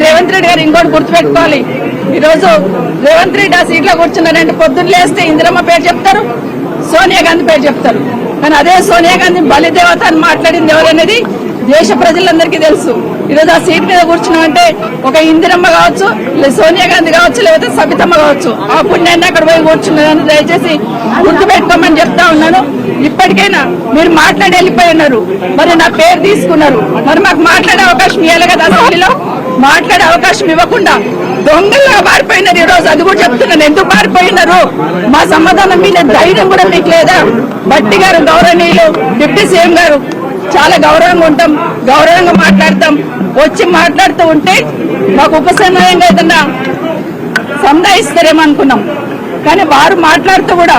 కానీ రేవంత్ రెడ్డి గారు ఇంకోటి గుర్తుపెట్టుకోవాలి. ఈరోజు రేవంత్ రెడ్డి ఆ సీట్లో కూర్చున్నారంటే పొద్దున్న లేస్తే ఇందిరమ్మ పేరు చెప్తారు సోనియా గాంధీ పేరు చెప్తారు. కానీ అదే సోనియా గాంధీ బలిదేవత అని మాట్లాడింది ఎవరనేది దేశ ప్రజలందరికీ తెలుసు. ఈరోజు ఆ సీట్ మీద కూర్చున్నామంటే ఒక ఇందిరమ్మ కావచ్చు సోనియా గాంధీ కావచ్చు లేకపోతే సబితమ్మ కావచ్చు. ఆ పుణ్యాన్ని అక్కడ పోయి కూర్చున్నాను దయచేసి గుర్తుపెట్టుకోమని చెప్తా ఉన్నాను. ఇప్పటికైనా మీరు మాట్లాడి వెళ్ళిపోయి ఉన్నారు. మరి నా పేరు తీసుకున్నారు. మరి మాకు మాట్లాడే అవకాశం ఇవ్వాలి కదా అసెంబ్లీలో? మాట్లాడే అవకాశం ఇవ్వకుండా దొంగల్లా మారిపోయినారు ఈ రోజు అది కూడా చెప్తున్నాను. ఎందుకు మారిపోయినారు మా సమాధానం మీద ధైర్యం కూడా మీకు లేదా? బట్టి గారు గౌరవనీయులు డిప్యూటీ సీఎం గారు చాలా గౌరవంగా ఉంటాం గౌరవంగా మాట్లాడతాం. వచ్చి మాట్లాడుతూ ఉంటే మాకు ఉపసంహారంగా ఏదన్నా సంధాయిస్తారేమో అనుకున్నాం. కానీ వారు మాట్లాడుతూ కూడా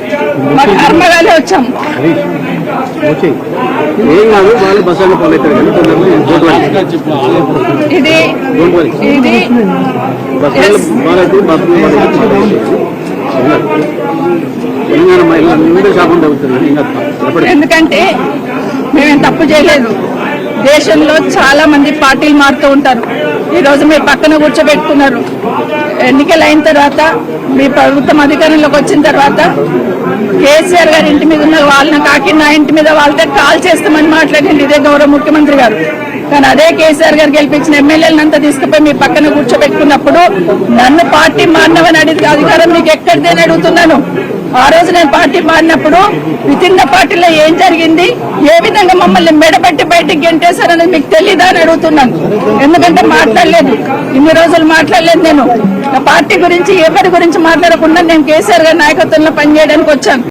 మా కర్మగానే వచ్చాం. ఏం కాదు వాళ్ళు కానీ తొందరగా డోంట్ వరీ ఇది ఇది తెలంగాణ ఎప్పటి ఎందుకంటే మేమేం తప్పు చేయలేదు. దేశంలో చాలా మంది పార్టీలు మారుతూ ఉంటారు. ఈరోజు మీరు పక్కన కూర్చోబెట్టుకున్నారు. ఎన్నికలు అయిన తర్వాత మీ ప్రభుత్వం అధికారంలోకి వచ్చిన తర్వాత కేసీఆర్ గారి ఇంటి మీద ఉన్న వాళ్ళని కాకి నా ఇంటి మీద వాళ్ళతో కాల్ చేస్తామని మాట్లాడింది ఇదే గౌరవ ముఖ్యమంత్రి గారు. కానీ అదే కేసీఆర్ గారు గెలిపించిన ఎమ్మెల్యేలను అంతా తీసుకుపోయి మీ పక్కన కూర్చోబెట్టుకున్నప్పుడు నన్ను పార్టీ మారినవని అడిగి అధికారం మీకు ఎక్కడిదని అడుగుతున్నాను. ఆ రోజు నేను పార్టీ మారినప్పుడు విత్ ఇన్ ద పార్టీలో ఏం జరిగింది? ఏ విధంగా మమ్మల్ని మెడబెట్టి బయటికి గెంటేశారని మీకు తెలీదా అని అడుగుతున్నాను. ఎందుకంటే మాట్లాడలేదు. ఇన్ని రోజులు మాట్లాడలేదు నేను. పార్టీ గురించి ఎవరి గురించి మాట్లాడకుండా నేను కేసీఆర్ గారి నాయకత్వంలో పనిచేయడానికి వచ్చాను.